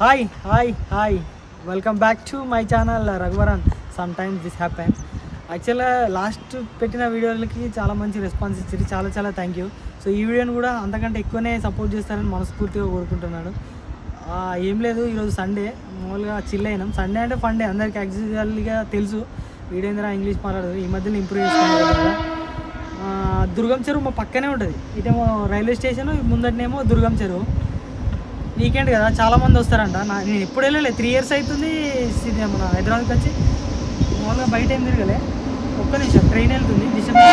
Hi hi hi welcome back to my channel Raghuvaran some times this happen యాక్చువల్గా last పెట్టిన వీడియోలకి చాలా మంచి రెస్పాన్స్ ఇచ్చారు. చాలా చాలా థ్యాంక్ యూ సో ఈ వీడియోని కూడా అంతకంటే ఎక్కువనే సపోర్ట్ చేస్తారని మనస్ఫూర్తిగా కోరుకుంటున్నాను. ఏం లేదు ఈరోజు సండే మామూలుగా చిల్ అయినాం. సండే అంటే ఫండే అందరికి యాక్చువల్గా తెలుసు. వీడేంద్ర ఇంగ్లీష్ మాట్లాడదు. ఈ మధ్యలో ఇంప్రూవ్ చేసుకున్నాను దుర్గం చెరువు మా పక్కనే ఉంటుంది. ఇటేమో రైల్వే స్టేషన్ ముందటనేమో దుర్గం చెరువు. వీకెండ్ కదా చాలామంది వస్తారంట. నా నేను ఎప్పుడు వెళ్ళలేదు త్రీ ఇయర్స్ అవుతుంది మన హైదరాబాద్కి వచ్చి. మామూలుగా బయట ఏం తిరగలే. ఒక్క నిమిషం ట్రైన్ వెళ్తుంది. డిసెంబర్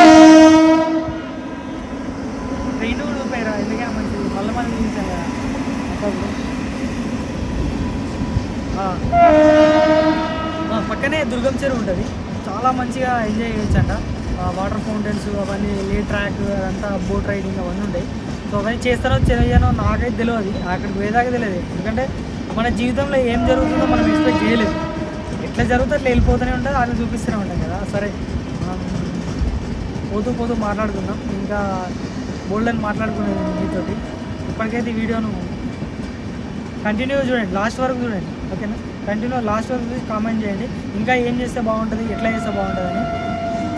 ట్రైన్ కూడా ఊపాయిరా ఎందుకంటే మంచిది. మళ్ళీ మళ్ళీ నిలిచాను కదా. పక్కనే దుర్గం చెరువు ఉంటుంది. చాలా మంచిగా ఎంజాయ్ చేయొచ్చు అంట వాటర్ ఫౌంటైన్స్ అవన్నీ లే ట్రాక్ అదంతా బోట్ రైడింగ్ అవన్నీ ఉంటాయి. సో అవన్నీ చేస్తారో చేయనో నాకైతే తెలియదు అక్కడికి పోయేదాకా తెలియదు ఎందుకంటే మన జీవితంలో ఏం జరుగుతుందో మనం ఎక్స్పెక్ట్ చేయలేదు ఎట్లా జరుగుతుందో అట్లా వెళ్ళిపోతూనే ఉంటుంది ఆయన చూపిస్తూనే ఉంటాం కదా. సరే మనం పోతూ పోతూ మాట్లాడుకుందాం. ఇంకా బోల్డ్ అని మాట్లాడుకునేది మీతోటి. ఇప్పటికైతే ఈ వీడియోను కంటిన్యూ చూడండి. లాస్ట్ వరకు చూడండి. ఓకేనా? కంటిన్యూ లాస్ట్ వరకు చూసి కామెంట్ చేయండి. ఇంకా ఏం చేస్తే బాగుంటుంది ఎట్లా చేస్తే బాగుంటుంది అని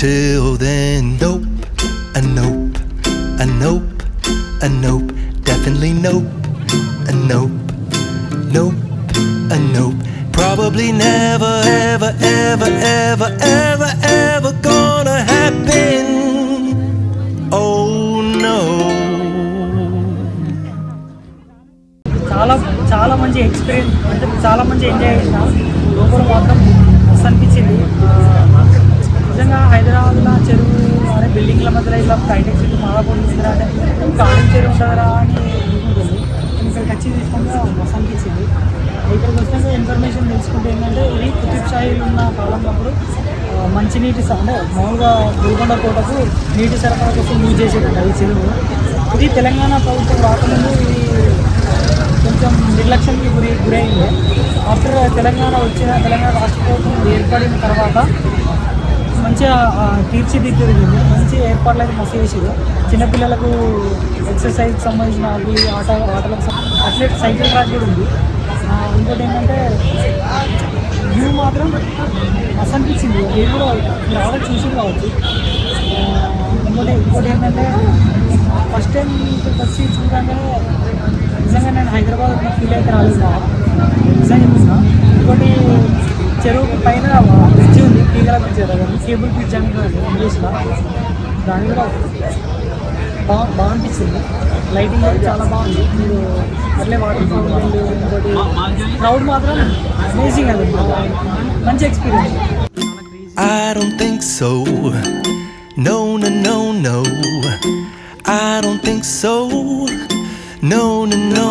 Until then, nope, a nope, a nope, a nope, definitely nope, a nope, nope, a nope. Probably never, ever, ever, ever, ever, ever gonna happen. Oh no. చాలా చాలా మంచి ఎక్స్పీరియన్స్ అంటే చాలా మంచి ఎంజాయ్ చేసిన లోపల మాత్రం మస్తు అనిపించింది బిల్డింగ్ల మధ్యలో ఇలా హైటెక్ సిటీ మాదాపూర్ ఉంటుందా అంటే గార్డెన్ ఉంటుందా అని అనుకుంటుంది. ఇక్కడికి వచ్చి తీసుకుంటే మస్తు అనిపించింది. ఇక్కడికి వచ్చాక ఇన్ఫర్మేషన్ తెలుసుకుంటే ఏంటంటే ఇది కుతుబ్ షాహీలు ఉన్న కాలంలో మంచినీటి అంటే మామూలుగా గోల్కొండ కోటకు నీటి సరఫరా కోసం యూజ్ చేసేటండి అది చెరువు. ఇది తెలంగాణ ప్రభుత్వం రాకముందు ఇది కొంచెం నిర్లక్ష్యానికి గురి గురైంది. ఆఫ్టర్ తెలంగాణ వచ్చిన తెలంగాణ రాష్ట్ర ప్రభుత్వం ఏర్పడిన తర్వాత మంచిగా ఆ, మంచి ఏర్పాట్లు అయితే మస్తు చేసారు చిన్నపిల్లలకు ఎక్సర్సైజ్ సంబంధించిన అవి ఆట ఆటలకు అట్లెట్ సైకిల్ ట్రాక్ కూడా ఉంది. ఇంకోటి ఏంటంటే వ్యూ మాత్రం మస్తు అనిపించింది. వ్యూ కూడా మీరు ఆల్రెడీ చూసి కావచ్చు ఇంకోటి ఇంకోటి ఏంటంటే ఫస్ట్ టైం ఇక్కడికి వచ్చి చూడగానే నిజంగా నేను హైదరాబాద్ ఫీల్ అయితే రాలేదు. నిజంగా ఇంకోటి చెరువు పైన బ్రిడ్జ్ ఉంది తీగల బ్రిడ్జ్ కదా కేబుల్ బ్రిడ్జ్ అంటున్నారు ఇంగ్లీష్లో దాని కూడా బాగా బాగా లైటింగ్ కూడా చాలా బాగుంది మీరు అట్లే వాటర్ ఫౌంటైన్ ఇంకోటి క్రౌడ్ మాత్రం అమేజింగ్ అది మంచి experience I don't think so. No, no, no, no. I don't think so. No, no, no.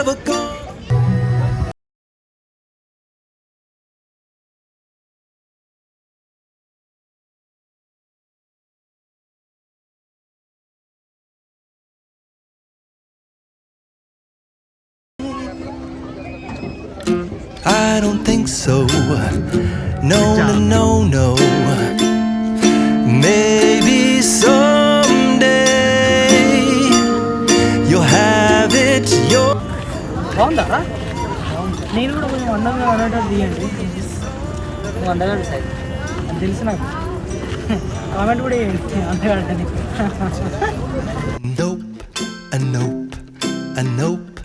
I don't think so. No, no, no, no. Maybe someday you'll have it your బాగుందా నేను కూడా కొంచెం అందంగా అనేటట్టు తీయండి నువ్వు అందగాడు సార్ అది తెలుసు నాకు కామెంట్ కూడా చేయండి అందగాడంటే నీకు Nope, a nope, a nope,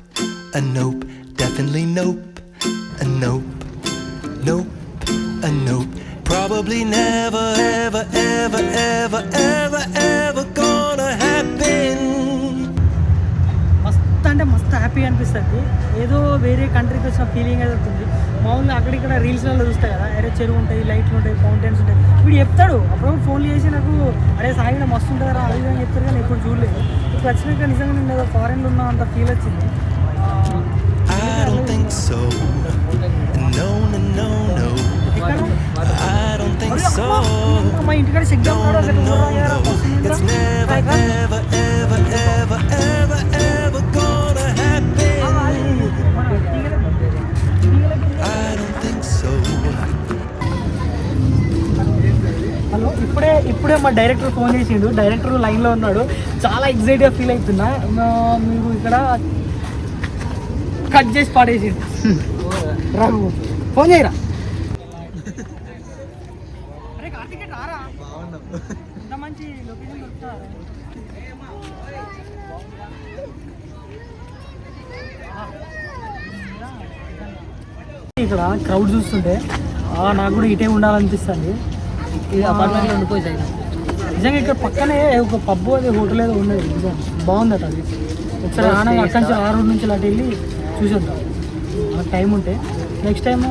a nope, definitely nope, A nope, nope, a nope. Probably never, ever, ever, ever, ever, ever gonna happen. మస్తు అంటే మస్తు హ్యాపీ అనిపిస్తుంది. ఏదో వేరే కంట్రీకి వచ్చిన ఫీలింగ్ అయితే ఉంటుంది మామూలుగా అక్కడిక్కడ రీల్స్లలో చూస్తాయి కదా అరే చెరువు ఉంటాయి లైట్లు ఉంటాయి ఫౌంటైన్స్ ఉంటాయి. వీడు చెప్తాడు అప్పుడు ఫోన్లు చేసి నాకు అరే సాగిన మస్తు ఉంటుందా అది అని చెప్తారు కానీ ఎప్పుడు చూడలేదు. ఇప్పుడు వచ్చినాక నిజంగా నేను ఏదో ఫారెన్లో ఉన్నా అంత ఫీల్ వచ్చింది. I don't think so. No, no, no, no. I don't think so. No, no, no, no. It's never, ever, ever, ever, ever, ever gonna happen. I don't think so. Hello ఇప్పుడే ఇప్పుడే మా director phone చేసిండు director లైన్లో ఉన్నాడు చాలా ఎగ్జైట్గా feel అవుతున్నా మీరు ఇక్కడ కట్ చేసి పడేసి రఘు ఫోన్ చేయరా? మంచి లొకేషన్ ఇక్కడ క్రౌడ్ చూస్తుంటే నాకు కూడా ఇటే ఉండాలనిపిస్తుంది. ఇది అపార్ట్మెంట్లో ఉండిపోయి నిజంగా ఇక్కడ పక్కనే ఒక పబ్బు అది హోటల్ ఏదో ఉన్నది. నిజంగా బాగుందట అది. ఒకసారి ఆన అక్కడి నుంచి ఆ రోడ్ నుంచి అటు వెళ్ళి చూసేద్దాం. మనకు టైం ఉంటే. Next time